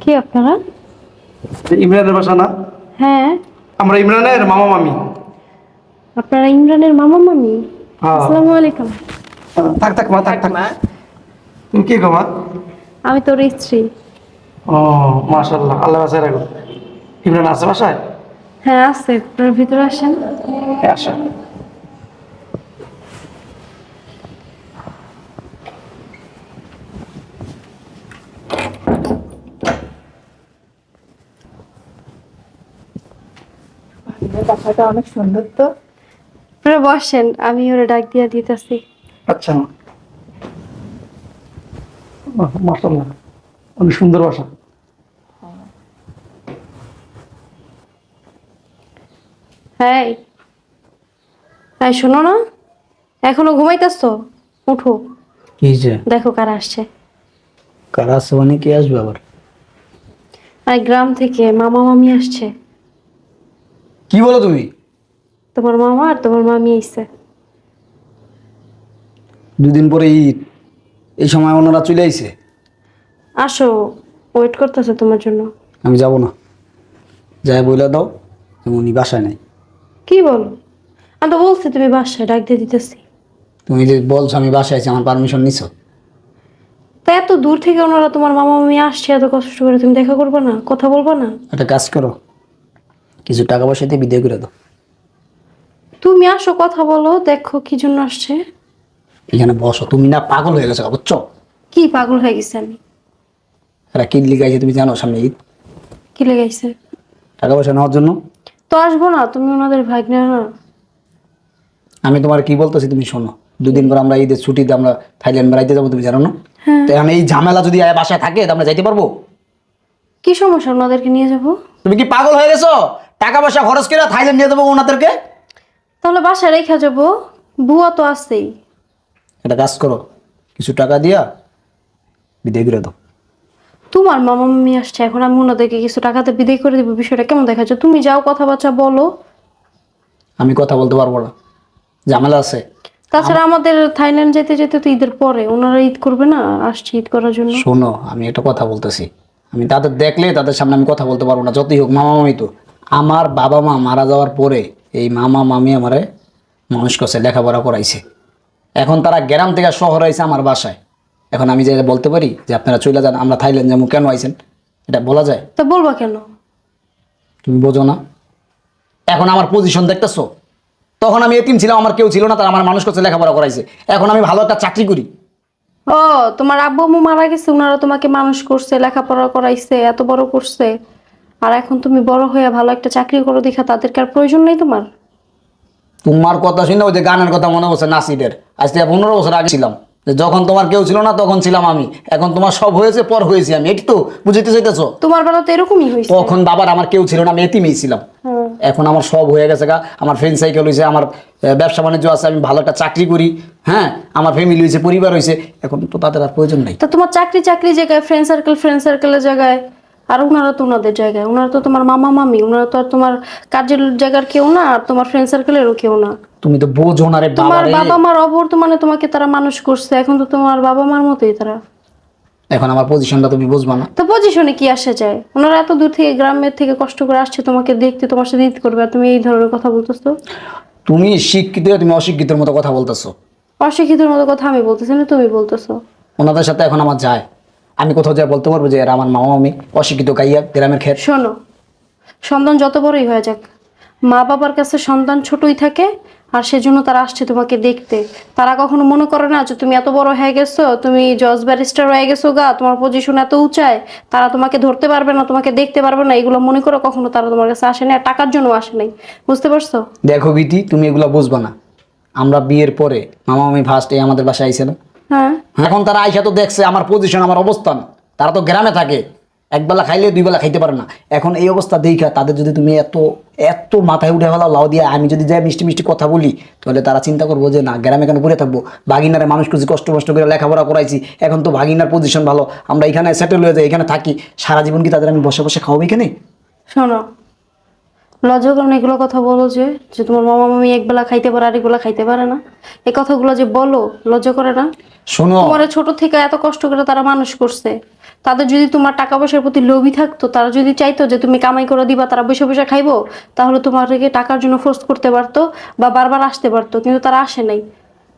কি আপনারা? ইমরানের বাসা না? হ্যাঁ। আমরা ইমরানের মামা মামি। আপনারা ইমরানের মামা মামি? হ্যাঁ। আসসালামু আলাইকুম। থাক থাক মা থাক থাক। তুমি কি গো মা? আমি তোর স্ত্রী। ও মাশাল্লাহ আল্লাহ বাসায় রাখো। ইমরান আছে বাসায়? হ্যাঁ আছে। আপনার ভিতরে আসেন। হ্যাঁ বাসাটা অনেক সুন্দর তো। আপনারা বসেন আমি ওরা ডাক দিয়ে দিতেছি। আচ্ছা মা। মাশাল্লাহ অনেক সুন্দর বাসা। হ্যাঁ হ্যাঁ শোনো না এখনও ঘুমাইতেছো? উঠো। কি যে দেখো কারা আসছে। কারা আছে মানে কি আসবে আবার? আর গ্রাম থেকে মামা মামি আসছে। কি বলো তুমি? তোমার মামা আর তোমার মামি এসছে দুদিন পরে ঈদ এই সময় ওনারা চলে আইছে আসো ওয়েট করতেছে তোমার জন্য। আমি যাব না। যাই বইলা দাও যে উনি বাসায় নাই। কি বলো? আমি তো বলছি তুমি বাসায় ডাক দিয়ে দিতেছি। তুমি যে বলছো আমি বাসায় আছি আমার পারমিশন নিছো? তা এত দূর থেকে ওনারা তোমার মামা মামি আসছে এত কষ্ট করে তুমি দেখা করবে না কথা বলব না? একটা কাজ করো কিছু টাকা পয়সা দিয়ে বিদায় করে দাও। তুমি আসো কথা বলো দেখো কি জন্য আসছে। এখানে বসো তুমি না পাগল হয়ে গেছো বুঝছ? কি পাগল হয়ে গেছে আমি? এরা কি লিখাইছে তুমি জানো সামনে ঈদ? কি লেগেছে টাকা পয়সা নেওয়ার জন্য? তো আসব না তুমি ওনাদের ভাগ্নে না। আমি তোমার কি বলতেছি তুমি শোনো। দুদিন পর আমরা ঈদের ছুটিতে আমরা থাইল্যান্ড বেড়াইতে যাব তুমি জানো না? হ্যাঁ। তো এখন এই ঝামেলা যদি আয় বাসায় থাকে তো আমরা যাইতে পারব? কি সমস্যা ওনাদেরকে নিয়ে যাব? তুমি কি পাগল হয়ে গেছো? টাকা পয়সা খরচ করে থাইল্যান্ড নিয়ে দেবো ওনাদেরকে? তাহলে বাসায় রেখে যাব। বুয়া তো আছেই। একটা কাজ করো কিছু টাকা দিয়া বিদায় করে দাও। তোমার মামা মামি আসছে এখন আমি ওনাদেরকে কিছু টাকাতে বিদায় করে দেবো। বিষয়টা কেমন দেখাচ্ছে? তুমি যাও কথাবার্তা বলো। আমি কথা বলতে পারব না। ঝামেলা আছে। তাছাড়া আমাদের থাইল্যান্ড যেতে যেতে তো ঈদের পরে ওনারা ঈদ করবে না? আসছে ঈদ করার জন্য। শোনো আমি একটা কথা বলতেছি। আমি তাদের দেখলে তাদের সামনে আমি কথা বলতে পারব না যতই হোক মামা মামি তো। আমার বাবা মা মারা যাওয়ার পরে এই মামা মামি আমারে মানুষ করছে লেখাপড়া করাইছে। এখন তারা গ্রাম থেকে শহর আইছে আমার বাসায়। এখন আমি যেটা বলতে পারি যে আপনারা চলে যান আমরা থাইল্যান্ড যাব কেন আইছেন? এটা বলা যায়? তা বলবা কেন? তুমি বোঝো না। এখন আমার পজিশন দেখতেছো? তখন আমি এতিম ছিলাম আমার কেউ ছিল না তারা আমার মানুষ করছে লেখাপড়া করাইছে। এখন আমি ভালো একটা চাকরি করি। ও তোমার আব্বু আম্মু মারা গেছে ওনারা তোমাকে মানুষ করছে লেখাপড়া করাইছে এত বড় করছে। আর এখন তুমি বড় হয়ে ভালো একটা চাকরি করো দেখা তাদেরকে আর প্রয়োজন নেই তোমার? তোমার কথা শুনে ওই যে গানের কথা মনে পড়ছে নাসিদের। আজ থেকে পনেরো বছর আগে ছিলাম। যখন তোমার কেউ ছিল না তখন ছিলাম আমি। এখন তোমার সব হয়েছে পর হয়েছি আমি। এটি তো বুঝতে চাইতেছো? তোমার বেলা তো এরকমই হয়েছে। তখন বাবার আমার কেউ ছিল না আমি এতিমেই ছিলাম। এখন আমার সব হয়ে গেছে গা। আমার ফ্রেন্ড সাইকেল হয়েছে আমার ব্যবসা বাণিজ্য আছে আমি ভালো একটা চাকরি করি। হ্যাঁ আমার ফ্যামিলি হয়েছে পরিবার হয়েছে এখন তো তাদের আর প্রয়োজন নাই। তা তোমার চাকরি চাকরি জায়গায় ফ্রেন্ড সার্কেল ফ্রেন্ড সার্কেলের জায়গায়? আর ওনারা তো ওনাদের জায়গায়। ওনারা তো তোমার মামা মামি ওনারা তো আর তোমার কাজের জায়গার কেউ না আর তোমার ফ্রেন্ড সার্কেলেরও কেউ না। তুমি তো বোঝো না রে বাবা তোমার বাবা মার অবর্তমানে তোমাকে তারা মানুষ করছে এখন তো তোমার বাবা মার মতোই তারা। এখন আমার পজিশনটা তুমি বুঝবা না। তো পজিশনে কি আসে যায়? ওনারা এত দূর থেকে গ্রামের থেকে কষ্ট করে আসছে তোমাকে দেখতে তোমার সাথে ঈদ করবে আর তুমি এই ধরনের কথা বলতেছো? তুমি শিক্ষিত তুমি অশিক্ষিতের মতো কথা বলতেছো। অশিক্ষিতের মতো কথা আমি বলতেছি না তুমি বলতেছো। ওনাদের সাথে এখন আমার যায়। আমি কোথাও যা বলতে পারব যে এরা আমার মামা মামি অশিক্ষিত গাইয়া গ্রামের ক্ষেত শোনো সন্তান যত বড়ই হয়ে যাক মা বাবার কাছে সন্তান ছোটই থাকে আর সেজন্য তারা আসছে তোমাকে দেখতে। তারা কখনো মনে করে না যে তুমি এত বড় হয়ে গেছো তুমি জজ ব্যারিস্টার হয়ে গেছো গা তোমার পজিশন এত উঁচায় তারা তোমাকে ধরতে পারবে না তোমাকে দেখতে পারবে না এগুলো মনে করো কখনো তারা তোমার কাছে আসে না টাকার জন্য আসে নাই। বুঝতে পারছ? দেখো বিটি তুমি এগুলো বুঝবা না। আমরা বিয়ের পরে মামা মামি ফার্স্ট এই আমাদের বাসায় আইছিল। হ্যাঁ এখন তারা আইসা তো দেখছে আমার পজিশন আমার অবস্থান। তারা তো গ্রামে থাকে। একবেলা খাইলে দুই বেলা খাইতে পারে না। এখন এই অবস্থা দেখা তাদের যদি তুমি এত এত মাথায় উঠে ফেলা লাউ দিয়ে আমি যদি যাই মিষ্টি মিষ্টি কথা বলি তাহলে তারা চিন্তা করব যে না গ্রামে কেন পড়ে থাকব? ভাগিনারে মানুষ কিছু কষ্ট কষ্ট করে লেখাপড়া করাইছি। এখন তো ভাগিনার পজিশন ভালো। আমরা এখানে সেটেল হয়ে যাই এখানে থাকি। সারা জীবন কি তাদের আমি বসে বসে খাওয়াবো এখানে? শোনো লজ্জা করে এগুলো কথা বলো যে যে তোমার মামা মামি একবেলা খাইতে পারে খাইতে পারে না। এই কথাগুলো যে বলো লজ্জা করে না? শোনো। তোমার ছোট থেকে এত কষ্ট করে তারা মানুষ করছে। তাদের যদি তোমার টাকা পয়সার প্রতি লোভী থাকতো তারা যদি চাইতো যে তুমি কামাই করে দিবা তারা বসে বসে খাইবো তাহলে তোমাকে টাকার জন্য ফোর্স করতে পারতো বা বারবার আসতে পারতো কিন্তু তারা আসে নাই।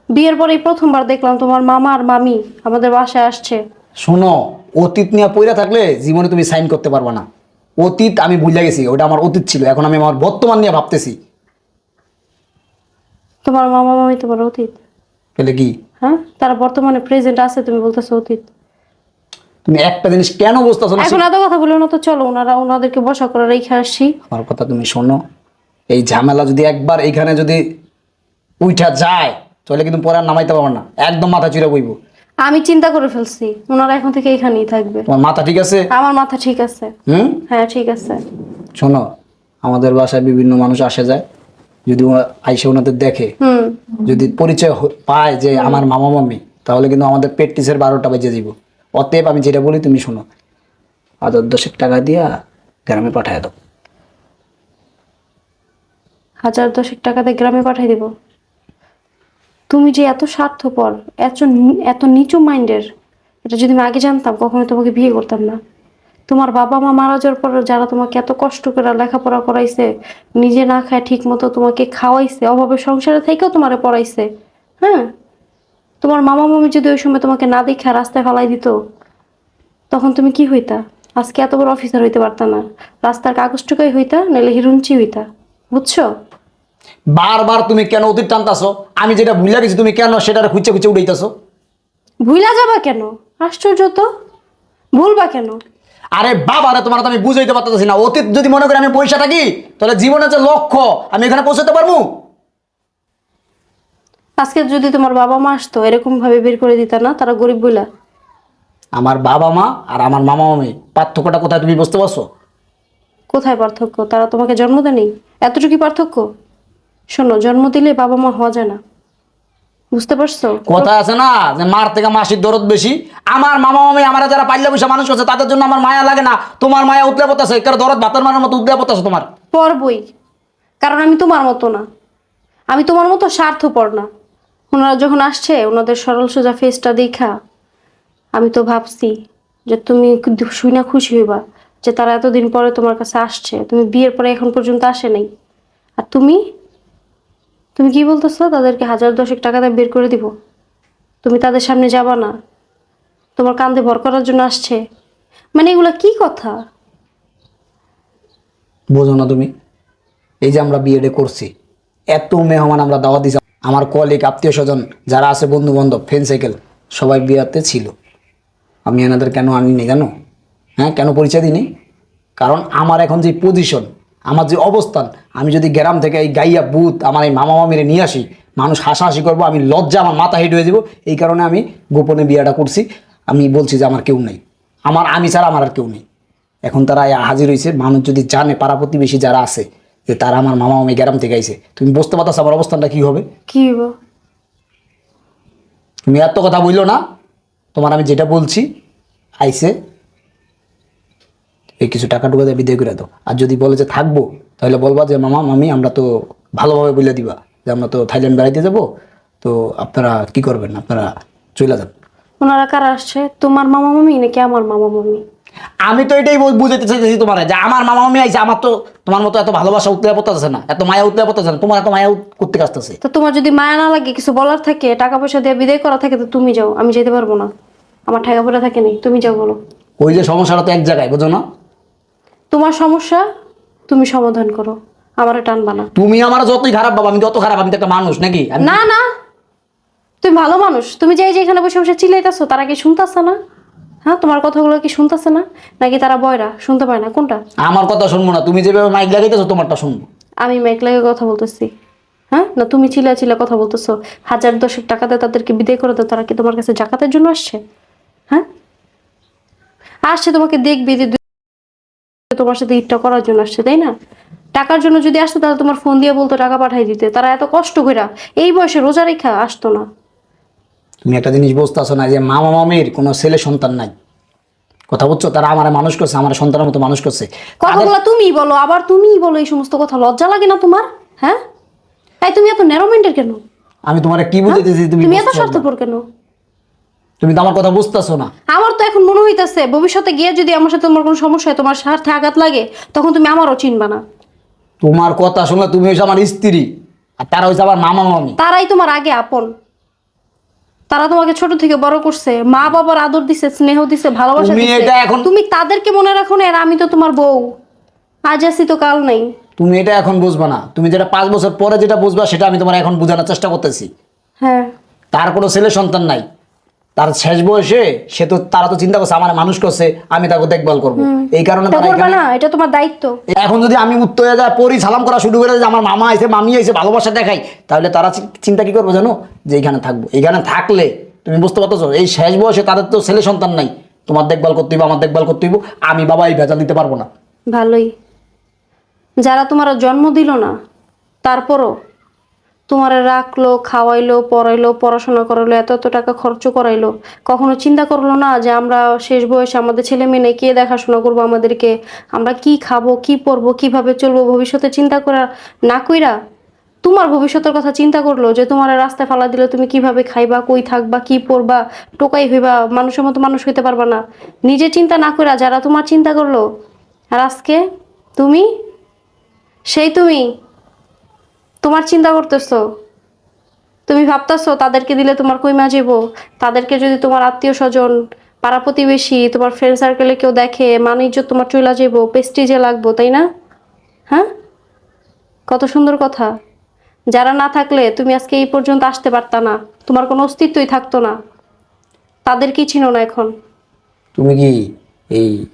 বিয়ের পরেই প্রথমবার দেখলাম তোমার মামা আর মামি আমাদের বাসায় আসছে। শোনো অতীত নিয়ে পইরা থাকলে জীবনে তুমি সাইন করতে পারবা না। অতীত আমি ভুলে গেছি ওটা আমার অতীত ছিল এখন আমি আমার বর্তমান নিয়ে ভাবতেছি। তোমার মামা মামি তোমার অতীত। তাহলে কি? হ্যাঁ? তারা বর্তমানে প্রেজেন্ট আছে তুমি বলতেছো অতীত। তুমি একটা জিনিস কেন বুঝতেছো না এখন এত কথা বলে না তো চলো ওনারা ওনাদেরকে বসা করে রেখে আসি। আমার কথা তুমি শোনো এই ঝামেলা যদি একবার এইখানে যদি উইঠা যায় তাহলে কিন্তু পরে আর নামাইতে পারব না একদম মাথা চুরে বইব। আমি চিন্তা করে ফেলছি ওনারা এখন থেকে এখানেই থাকবে। তোমার মাথা ঠিক আছে? আমার মাথা ঠিক আছে। হুম? হ্যাঁ ঠিক আছে। শোনো আমাদের বাসায় বিভিন্ন মানুষ আসে যায় যদি ওরা আইসে ওনাদের দেখে। হুম। যদি পরিচয় হ- পায় যে আমার মামা মামি তাহলে কিন্তু আমাদের পেট টিসের বারোটা বেজে দিব। অতএব আমি যেটা বলি তুমি শোনো। হাজার দশেক টাকা দিয়া গ্রামে পাঠায় দাও। হাজার দশেক টাকাতে গ্রামে পাঠিয়ে দিব? তুমি যে এত স্বার্থপর, এত এত নিচু মাইন্ডের, এটা যদি আমি আগে জানতাম কখনো তোমাকে বিয়ে করতাম না। তোমার বাবা মা মারা যাওয়ার পর যারা তোমাকে এত কষ্ট করে লেখাপড়া করাইছে, নিজে না খায় ঠিক মতো তোমাকে খাওয়াইছে, অভাবে সংসারে থেকেও তোমারে পড়াইছে হ্যাঁ? তোমার মামা মামি যদি ওই সময় তোমাকে না দেখা রাস্তায় ফেলাই দিত, তখন তুমি কি হইতা? আজকে এত বড় অফিসার হইতে পারতা না। রাস্তার কাগজ টুকাই হইতা নাহলে হিরুঞ্চি হইতা। বুঝছ? বারবার তুমি কেন অতীত টানতাছো? আমি যেটা ভুলে গেছি তুমি কেন সেটা খুঁজে খুঁজে উঠাইতাছো ভুলা যাবা কেন? আশ্চর্য তো। ভুলবা কেন? আরে বাবা রে তোমার তো আমি বুঝাইতে পারতেছি না। অতীত যদি মনে করি আমি পয়সা থাকি তাহলে জীবনের যে লক্ষ্য আমি এখানে পৌঁছাতে পারব? আজকে যদি তোমার বাবা মা আসতো এরকম ভাবে বের করে দিতা না তারা গরিব বইলা। আমার বাবা মা আর আমার মামা মামি পার্থক্যটা কোথায় তুমি বুঝতে পারছ? কোথায় পার্থক্য? তারা তোমাকে জন্ম দেয়নি? এতটুকু পার্থক্য? শোনো জন্ম দিলে বাবা মা হওয়া যায় না। বুঝতে পারছ? কথা আছে না যে মার থেকে মাসির দরদ বেশি? আমার মামা মামি আমার যারা পাইলে বসে মানুষ করছে তাদের জন্য আমার মায়া লাগে না। তোমার মায়া উতলে পড়তেছে কারণ দরদ ভাতের মানের মতো উতলে পড়তেছে তোমার। পরবই কারণ আমি তোমার মতো না। আমি তোমার মতো স্বার্থপর না। ওনারা যখন আসছে ওনাদের সরল সোজা ফেসটা দেখা। আমি তো ভাবছি যে তুমি শুই না খুশি হইবা যে তারা এতদিন পরে তোমার কাছে আসছে। তুমি বিয়ের পরে এখন পর্যন্ত আসে নাই। আর তুমি? তুমি কি বলতেছো? তাদেরকে হাজার দশেক টাকা দিয়ে বের করে দিব। তুমি তাদের সামনে যাবা না। তোমার কান্দে ভর করার জন্য আসছে। মানে এগুলা কি কথা? বোঝো না তুমি। এই যে আমরা বিয়েডে করছি, এত মেহমান আমরা দাওয়া দিছি। আমার কলিগ আত্মীয় স্বজন যারা আছে বন্ধু বান্ধব ফ্রেন্ড সাইকেল সবাই বিয়েতে ছিল। আমি এনাদের কেন আনিনি জানো? হ্যাঁ কেন পরিচয় দিইনি? কারণ আমার এখন যে পজিশন আমার যে অবস্থান আমি যদি গ্রাম থেকে এই গাইয়া বুথ আমার এই মামা মামিরে নিয়ে আসি মানুষ হাসাহাসি করব আমি লজ্জা আমার মাথা হেঁট হয়ে যাব এই কারণে আমি গোপনে বিয়েটা করছি। আমি বলছি যে আমার কেউ নেই। আমার আমি ছাড়া আমার আর কেউ নেই। এখন তারা হাজির হয়েছে মানুষ যদি জানে পাড়া প্রতিবেশী যারা আছে যে তারা আমার মামা মামি গ্রাম থেকে আইছে তুমি বুঝতে পারতাছ আমার অবস্থানটা কি হবে? কি তুমি এত কথা বলল না তোমার আমি যেটা বলছি আইসে এই কিছু টাকা টুকা দিয়ে বিদায় করে দাও। আর যদি বলে যে থাকব তাহলে বলবা যে মামা মামি আমরা তো ভালোভাবে বলে দিবা। যে আমরা তো থাইল্যান্ড বেড়াইতে যাব তো আপনারা কি করবেন? আপনারা চলে যান। ওনারা কারা আসছে? তোমার মামা মামি নাকি আমার মামা মামি? আমি তো এটাই চাইতেছি তোমার যে আমার মামা মামি আইছে আমার তো তোমার মতো এত ভালোবাসা পড়তেছে না। এত মায়া পড়তেছে না। তোমার এত মায়া করতে আসতেছে। তো তোমার যদি মায়া না লাগে কিছু বলার থাকে টাকা পয়সা দিয়ে বিদায় করা থাকে তো তুমি যাও। আমি যেতে পারব না। আমার ঠেকা পড়ে থাকে নেই তুমি যাও বলো। ওই যে সমস্যাটা তো এক জায়গায় বুঝো না? তোমার সমস্যা? তুমি সমাধান করো। আমারে টানবা না। তুমি আমার যতই খারাপ বাবা আমি যত খারাপ আমি তো একটা মানুষ নাকি? আমি না না। তুমি ভালো মানুষ। তুমি যে এই যে এখানে বসে বসে চিল্লাইতেছো তারা কি শুনতেছে না? হ্যাঁ তোমার কথাগুলো কি শুনতেছে না? নাকি তারা বয়রা? শুনতে পায় না। কোনটা? আমার কথা শুনব না। তুমি যেভাবে মাইক লাগাইতেছো তোমারটা শুনব। আমি মাইক লাগে কথা বলতেছি। হ্যাঁ? না তুমি চিল্লা চিল্লা কথা বলতেছো। হাজার দশেক টাকা দিয়ে তাদেরকে বিদায় করে দাও তারা কি তোমার কাছে জাকাতের জন্য আসছে? হ্যাঁ? আসছে তোমাকে দেখবে যে তোমার সাথে ইটটা করার জন্য আসছে তাই না? টাকার জন্য যদি আসতো তাহলে তোমার ফোন দিয়ে বলতো টাকা পাঠাই দিতে। তারা এত কষ্ট করে এই বয়সে রোজা রেখা আসতো না। তুমি একটা জিনিস বুঝতে আসো না যে মামা মামির কোনো ছেলে সন্তান নাই। কথা বলছো তারা আমার মানুষ করছে আমার সন্তানের মতো মানুষ করছে। কথাগুলো তুমিই বলো আবার তুমিই বলো এই সমস্ত কথা। লজ্জা লাগে না তোমার? হ্যাঁ? তাই তুমি এত ন্যারোমেন্টের কেন? আমি তোমার কি বুঝাইতেছি তুমি তুমি এত। স্বার্থপর কেন? তুমি তো আমার কথা বুঝতেছো না। আমার তো এখন মনে হইতাছে ভবিষ্যতে গিয়ে যদি আমার সাথে তোমার কোনো সমস্যা হয় তোমার স্বার্থে আঘাত লাগে তখন তুমি আমারও চিনবা না। তোমার কথা শুনলে তুমি হয়েছে আমার স্ত্রী আর তারা হয়েছে আমার মামা মামি। তারাই তোমার আগে আপন। তারা তোমাকে ছোট থেকে বড় করছে মা বাবার আদর দিছে স্নেহ দিছে ভালোবাসা তুমি দিছে। এটা এখন- তুমি তাদেরকে মনে রাখো না আর আমি তো তোমার বউ। আজ আসি তো কাল নাই। তুমি এটা এখন বুঝবা না। তুমি যেটা পাঁচ বছর পরে যেটা বুঝবা সেটা আমি তোমার এখন বোঝানোর চেষ্টা করতেছি। হ্যাঁ। তার কোনো ছেলে সন্তান নাই। তার শেষ বয়সে সে তো তারা তো চিন্তা করছে আমার মানুষ করছে আমি তাকে দেখভাল করব। এই কারণে তা করবা না এটা তোমার দায়িত্ব। এখন যদি আমি উত্তর হয়ে যায় পরি সালাম করা শুরু করে যে আমার মামা আইছে মামি আইছে ভালোবাসা দেখাই তাহলে তারা চিন্তা কি করব জানো? যে এখানে থাকব। এখানে থাকলে তুমি বুঝতে পারতেছো এই শেষ বয়সে তাদের তো ছেলে সন্তান নাই। তোমার দেখভাল করতে হইব আমার দেখভাল করতে হইব আমি বাবা এই ভেজা দিতে পারব না। ভালোই। যারা তোমার জন্ম দিল না তারপরও তোমার রাখল, খাওয়াইলো, পড়াইলো, পড়াশোনা করাইলো, এত এত টাকা খরচ করাইলো। কখনো চিন্তা করল না যে আমরা শেষ বয়সে আমাদের ছেলে মেয়ে কে দেখাশোনা করব আমাদেরকে? আমরা কি খাব, কি পরবো, কীভাবে চলবো, ভবিষ্যতে চিন্তা করা না কইরা তোমার ভবিষ্যতের কথা চিন্তা করল যে তোমার রাস্তায় ফালা দিলে তুমি কীভাবে খাইবা, কই থাকবা, কি পরবা, টোকাই হইবা, মানুষের মতো মানুষ হইতে পারবা না। নিজে চিন্তা না কইরা যারা তোমার চিন্তা করল, আর আজকে তুমি? সেই তুমি। তোমার চিন্তা করতেছো? তুমি ভাবতেছো তাদেরকে দিলে তোমার কই মাজিব তাদেরকে যদি তোমার আত্মীয় স্বজন পাড়া প্রতিবেশী তোমার ফ্রেন্ড সার্কেলে কেউ দেখে মান ইজ্জত তোমার চইলা যাইব পেস্টিজে লাগবো তাই না? হ্যাঁ? কত সুন্দর কথা। যারা না থাকলে তুমি আজকে এই পর্যন্ত আসতে পারতা না। তোমার কোনো অস্তিত্বই থাকতো না। তাদের কি ছিল না এখন? তুমি কি এই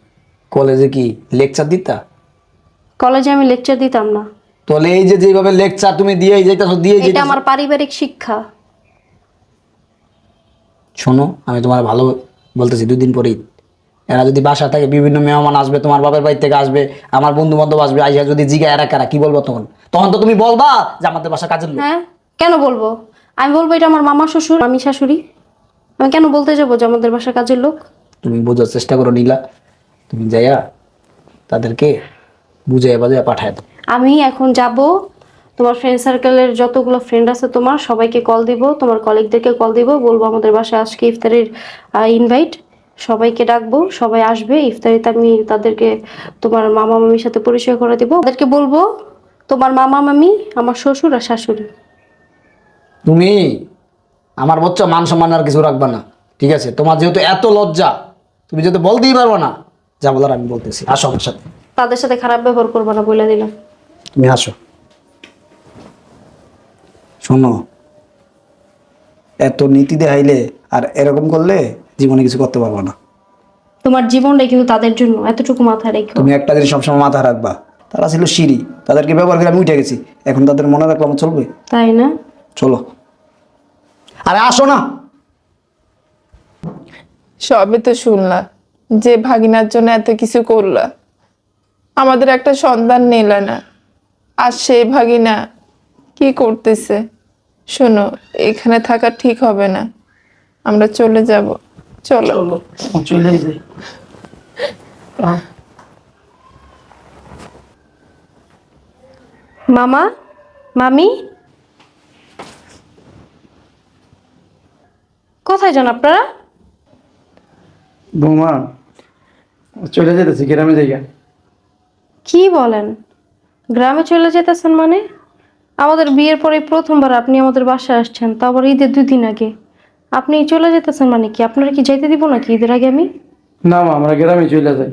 কলেজে কি লেকচার দিতা? কলেজে আমি লেকচার দিতাম না। তাহলে এই যে যেভাবে লেকচার তুমি দিয়েই যাইতেছো দিয়ে এটা যাইতেছো। আমার পারিবারিক শিক্ষা। শোনো আমি তোমার ভালো বলতেছি দুদিন পরেই। এরা যদি বাসা থাকে বিভিন্ন মেহমান আসবে তোমার বাবার বাড়ি থেকে আসবে আমার বন্ধু বান্ধব আসবে আইসা যদি জিগা এরা কারা কি বলব তখন? তখন তো তুমি বলবা যে আমাদের বাসা কাজের লোক। হ্যাঁ কেন বলব? আমি বলব এটা আমার মামা শ্বশুর আমি শাশুড়ি। আমি কেন বলতে যাব যে আমাদের বাসার কাজের লোক? তুমি বোঝার চেষ্টা করো নীলা। তুমি যাইয়া তাদেরকে বুঝাইয়া বাজাইয়া পাঠায় দাও। আমি এখন যাব। তোমার ফ্রেন্ড সার্কেলের যতগুলো ফ্রেন্ড আছে তোমার সবাইকে কল দিব। তোমার কলিগদেরকে কল দিব। বলব আমাদের বাসায় আজকে ইফতারির ইনভাইট সবাইকে ডাকবো। সবাই আসবে। ইফতারিতে আমি তাদেরকে তোমার মামা মামির সাথে পরিচয় করে দিব। তাদেরকে বলব তোমার মামা মামি আমার শ্বশুর আর শাশুড়ি। তুমি আমার বাচ্চা মান সম্মান আর কিছু রাখবা না ঠিক আছে? তোমার যেহেতু এত লজ্জা তুমি যেহেতু বলতেই পারব না যা বলার আমি বলতেছি আসো আমার সাথে। তাদের সাথে খারাপ ব্যবহার করব না বলে দিলাম। তুমি আসো। শোনো এত নীতি দেখাইলে আর এরকম করলে জীবনে কিছু করতে পারব না। তোমার জীবনটাই কিন্তু তাদের জন্য এতটুকু মাথায় রেখো। তুমি একটা জিনিস সবসময় মাথা রাখবা তারা ছিল সিঁড়ি তাদেরকে ব্যবহার করে আমি উঠে গেছি এখন তাদের মনে রাখলাম চলবে। তাই না? চলো। আরে আসো না। সবই তো শুনলা যে ভাগিনার জন্য এত কিছু করলা আমাদের একটা সন্তান নিলে না। আর সেই ভাগিনা কি করতেছে? শোনো এখানে থাকা ঠিক হবে না। আমরা চলে যাব। চলো। চলো চলে যাই। মামা মামি? কোথায় যান আপনারা? বৌমা চলে যেতেছি গ্রামে জায়গা কি বলেন? গ্রামে চলে যেতেছেন মানে? আমাদের বিয়ের পরে প্রথমবার আপনি আমাদের বাসায় আসছেন তা আবার ঈদের দুই দিন আগে। আপনি চলে যেতেছেন মানে কি? আপনারা কি যাইতে দিব নাকি ঈদের আগে আমি? না মা আমরা গ্রামে চলে যাই।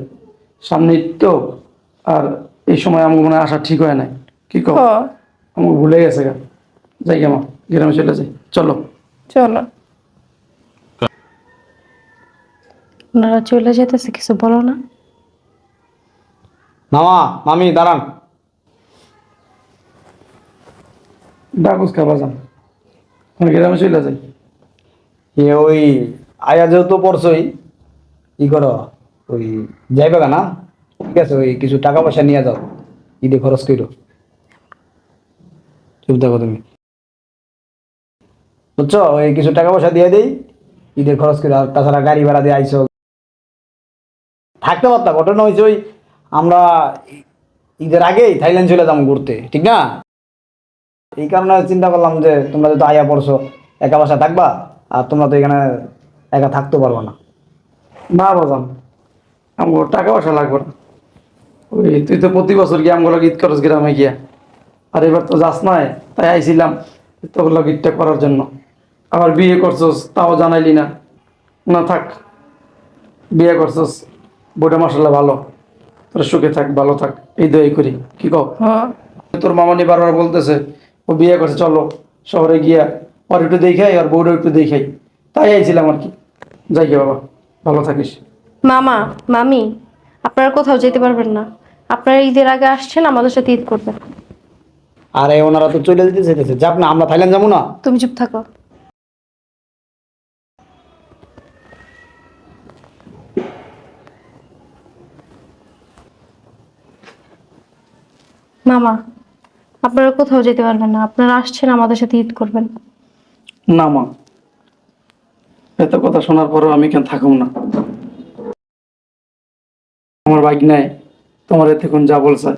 সামনে তো আর এই সময় আমাকে মনে হয় আসা ঠিক হয় নাই। কি কো হ। আমাকে ভুলে গেছে গা। যাই মা গ্রামে চলে যাই। চলো। চলো। আপনারা চলে যেতেছে কিছু বলো না। মামা মামি দাঁড়ান। ডাকুস খাবা যান গ্রামে চলে যাই। এ ওই আয়া যেহেতু পড়ছই ই করো ওই যাইবে না? ঠিক আছে ওই কিছু টাকা পয়সা নিয়ে যাও ঈদে খরচ করো চুপ থাকো তুমি। বুঝছ? ওই কিছু টাকা পয়সা দিয়ে দেই ঈদের খরচ করে আর তাছাড়া গাড়ি ভাড়া দিয়ে আইসো থাকতে পারতাম ঘটনা হয়েছে ওই আমরা ঈদের আগেই থাইল্যান্ড চলে যাব ঘুরতে ঠিক না? এই কারণে চিন্তা করলাম যে তোমরা যদি আয়া পড়ছো একা বাসা থাকবা আর তোমরা তো এখানে একা থাকতে পারব না। না বাজান আমার টাকা পয়সা লাগবে না। ওই তুই তো প্রতি বছর গিয়ে আমগুলো ঈদ করস গ্রামে গিয়া। আর এবার তো যাস নাই তাই আইছিলাম তোর ঈদটা করার জন্য। আবার বিয়ে করছস তাও জানাইলি না। না থাক বিয়ে করছস বইটা মাসাল্লাহ ভালো। তোর সুখে থাক ভালো থাক এই দই করি। কি কও? হ তোর মামানি বারবার বলতেছে ও বিয়ে করছে চলো শহরে গিয়া ওর একটু দেখাই আর বউটা একটু দেখাই। তাই আইছিলাম আর কি। যাই গে বাবা ভালো থাকিস। মামা মামি আপনারা কোথাও যেতে পারবেন না। আপনারা ঈদের আগে আসছেন আমাদের সাথে ঈদ করবেন। আরে ওনারা তো চলে যেতে চাইতেছে। যাক না আমরা থাইল্যান্ড যাব না? তুমি চুপ থাকো। মামা আপনারা কোথাও যেতে পারবেন না। আপনারা আসছেন আমাদের সাথে ঈদ করবেন। না মা। এত কথা শোনার পরও আমি কেন থাকুম না? আমার বাইক নাই। তোমার এতে কোন যা বলছে।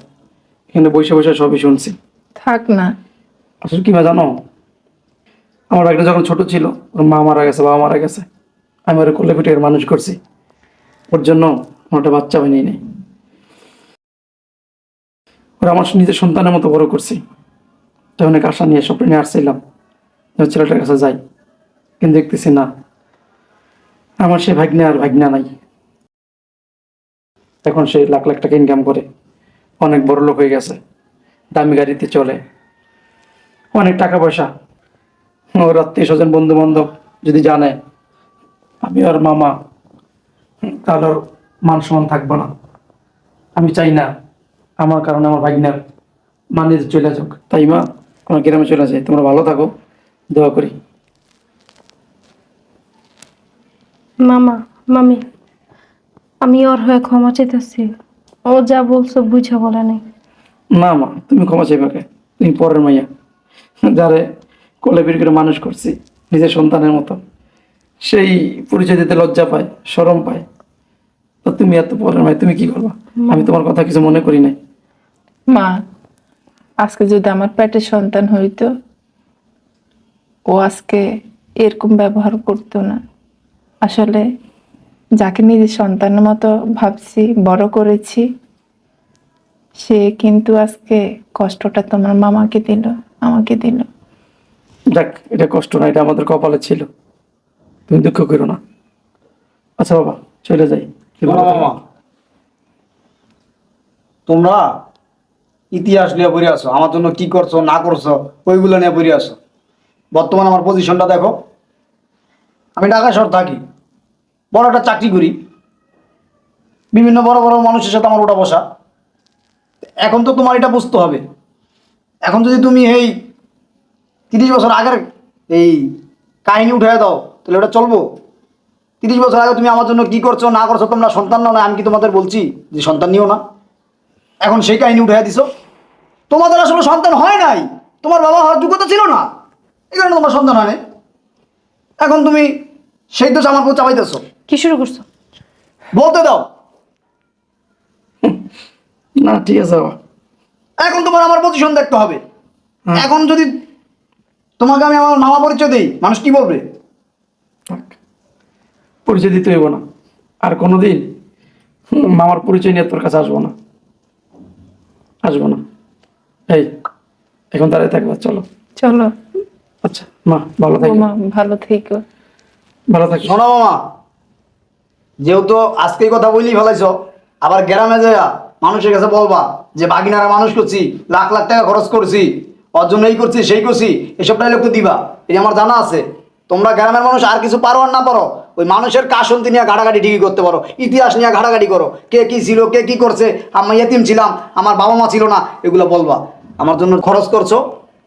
এখানে বসে বসে সবই শুনছি। থাক না। আসলে কি মা জানো? আমার বাইকটা যখন ছোট ছিল ওর মা মারা গেছে বাবা মারা গেছে। আমি ওর কোলে পিঠে মানুষ করছি। ওর জন্য আমার একটা বাচ্চা বানিয়ে নেই। ওরা আমার নিজের সন্তানের মতো বড় করছি। তাই অনেক আশা নিয়ে স্বপ্ন নিয়ে আসছিলাম ছেলেটার কাছে যাই। কিন্তু দেখতেছি না। আমার সে ভাগ্নে আর ভাগ্না নাই। এখন সে লাখ লাখ টাকা ইনকাম করে। অনেক বড় লোক হয়ে গেছে। দামি গাড়িতে চলে। অনেক টাকা পয়সা। ওর আত্মীয় স্বজন বন্ধু বান্ধব যদি জানে, আমি ওর মামা, তাহলে মান সম্মান থাকব না। আমি চাই না আমার কারণে আমার ভাগ্নার মানে চলে যাক। তাই মা আমার গ্রামে চলে যায় তোমরা ভালো থাকো। দোয়া করি। মামা মামি আমি ওর হয়ে ক্ষমা চাইতেছি। ও যা বলছো বুঝা বলে নাই। না মা তুমি ক্ষমা চাইবে কে? তুমি পরের মাইয়া। যারে কোলে বের করে মানুষ করছি নিজের সন্তানের মতো। সেই পরিচয় দিতে লজ্জা পায় শরম পায়। তো তুমি এত পরের মাই তুমি কি করবা? আমি তোমার কথা কিছু মনে করি নাই। মা আজকে যদি আমার পেটে সন্তান হইতো ও আজকে এরকম ব্যবহার করতো না। আসলে যাকে নিজের সন্তানের মতো ভাবছি বড় করেছি সে কিন্তু আজকে কষ্টটা তোমার মামাকে দিল আমাকে দিল। যাক এটা কষ্ট না এটা আমাদের কপালে ছিল। তুমি দুঃখ করো না। আচ্ছা বাবা চলে যাই। মামা। তোমরা ইতিহাস নিয়ে পড়ে আসো আমার জন্য কি করছ, না করছ, ওইগুলো নিয়ে পড়ে আসো বর্তমান আমার পজিশনটা দেখো। আমি ঢাকা শহর থাকি। বড় একটা চাকরি করি। বিভিন্ন বড় বড় মানুষের সাথে আমার ওটা বসা। এখন তো তোমার এটা বুঝতে হবে। এখন যদি তুমি এই তিরিশ বছর আগের এই কাহিনী উঠে দাও, তাহলে ওটা চলবো। তিরিশ বছর আগে তুমি আমার জন্য কি করছ, না করছ, তোমরা সন্তান নাও না আমি কি তোমাদের বলছি যে সন্তান নিও না। এখন সেই কাহিনী উঠে দিছো। তোমাদের আসলে সন্তান হয় নাই। তোমার বাবা হওয়ার যোগ্যতা ছিল না। এই কারণে তোমার সন্তান হয় এখন তুমি সেই দোষ আমার উপর চাপাইতেছো। কি শুরু করছ? বলতে দাও। না ঠিক আছে বাবা। এখন তোমার আমার পজিশন দেখতে হবে। এখন যদি তোমাকে আমি আমার মামা পরিচয় দিই মানুষ কি বলবে? পরিচয় দিতে হইব না। আর কোনোদিন হুম, মামার পরিচয় নিয়ে তোর কাছে আসব না। আসব না। এই এখন দাঁড়িয়ে থাকবা চলো। চলো। আচ্ছা মা ভালো থাকি। মা ভালো থেকো। ভালো থাকি। শোনো মামা যেহেতু আজকেই কথা বললেই ফেলাইছ আবার গ্রামে যাইয়া মানুষের কাছে বলবা যে বাগিনারা মানুষ করছি লাখ লাখ টাকা খরচ করছি ওর জন্য এই করছি সেই করছি এসব ডাইলগ তো দিবা। এই আমার জানা আছে। তোমরা গ্রামের মানুষ আর কিছু পারো আর না পারো ওই মানুষের কাশন্তি নিয়ে ঘাটাঘাটি ঠিকই করতে পারো ইতিহাস নিয়ে ঘাটাঘাটি করো। কে কি ছিল কে কি করছে আমি এতিম ছিলাম আমার বাবা মা ছিল না এগুলো বলবা। আমার জন্য খরচ করছ?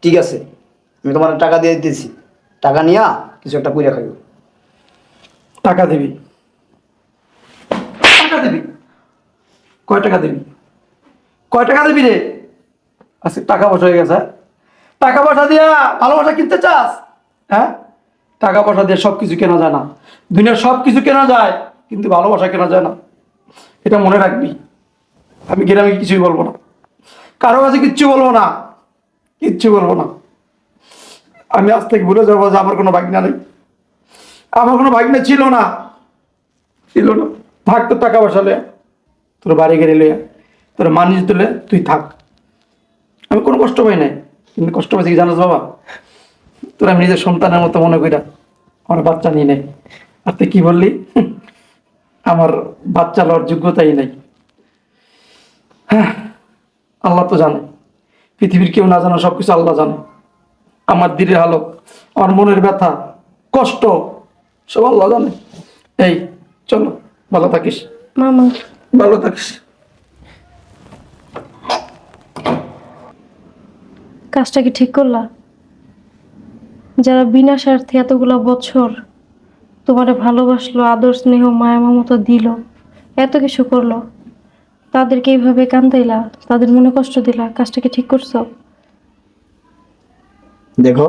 ঠিক আছে। আমি তোমার টাকা দিয়ে দিতেছি। টাকা নিয়া কিছু একটা কইরা খাইও। টাকা দিবি। টাকা দিবি? কয় টাকা দিবি? কয় টাকা দিবি রে? আজকে টাকা পয়সা হয়ে গেছে হ্যাঁ? টাকা পয়সা দিয়া ভালোবাসা কিনতে চাস? হ্যাঁ? টাকা পয়সা দিয়ে সব কিছু কেনা যায় না। দুনিয়ার সব কিছু কেনা যায়, কিন্তু ভালোবাসা কেনা যায় না। এটা মনে রাখবি। আমি গ্রামে কিছুই বলব না। কারও কাছে কিচ্ছু বলব না। কিচ্ছু বলব না। আমি আজ থেকে ভুলে যাব যে আমার কোনো ভাগনা নেই। আমার কোনো ভাগনা ছিল না। ছিল না। থাক তোর টাকা পয়সা লইয়া তোর বাড়ি গেড়ে লইয়া তোর মানিয়ে তুলে তুই থাক। আমি কোনো কষ্ট পাই নাই। কিন্তু কষ্ট পাইছি কি জানাস বাবা? তোর আমি নিজের সন্তানের মতো মনে কইরা আমার বাচ্চা নিয়ে নেই। আর তুই কি বললি? আমার বাচ্চা লওয়ার যোগ্যতাই নাই। হ্যাঁ। আল্লাহ তো জানে। পৃথিবীর কেউ না জানা সব কিছু আল্লাহ জানে। আমার দিলের হালত আমার মনের ব্যথা কষ্ট সব আল্লাহ জানে। এই চলো ভালো থাকিস। মামা। ভালো থাকিস। কাজটা কি ঠিক করলা? যারা বিনা স্বার্থে এতগুলা বছর তোমারে ভালোবাসলো আদর স্নেহ মায়া মমতা দিল এত কিছু করল তাদেরকে এইভাবে কান্দাইলা তাদের মনে কষ্ট দিলা কাজটা কি ঠিক করছ? দেখো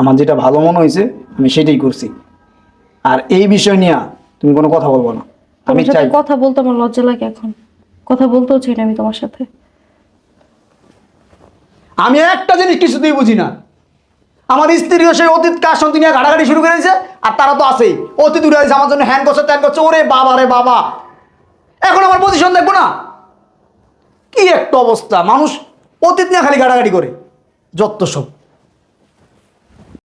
আমার যেটা ভালো মনে হয়েছে আমি সেটাই করছি। আর এই বিষয় নিয়ে তুমি কোনো কথা বলব না। আমি চাই কথা বলতে আমার লজ্জা লাগে এখন। কথা বলতেও চাই না আমি তোমার সাথে। আমি একটা জিনিস কিছুতেই বুঝি না। আমার স্ত্রীও সেই অতীত কার সঙ্গে নিয়ে ঘাটাঘাটি শুরু করে দিয়েছে আর তারা তো আছেই। অতীত আছে আমার জন্য হ্যান করছে ত্যান করছে। ওরে বাবা রে বাবা এখন আমার পজিশন দেখব না। কি একটা অবস্থা। মানুষ অতীত নিয়ে খালি ঘাটাঘাটি করে। যত সব।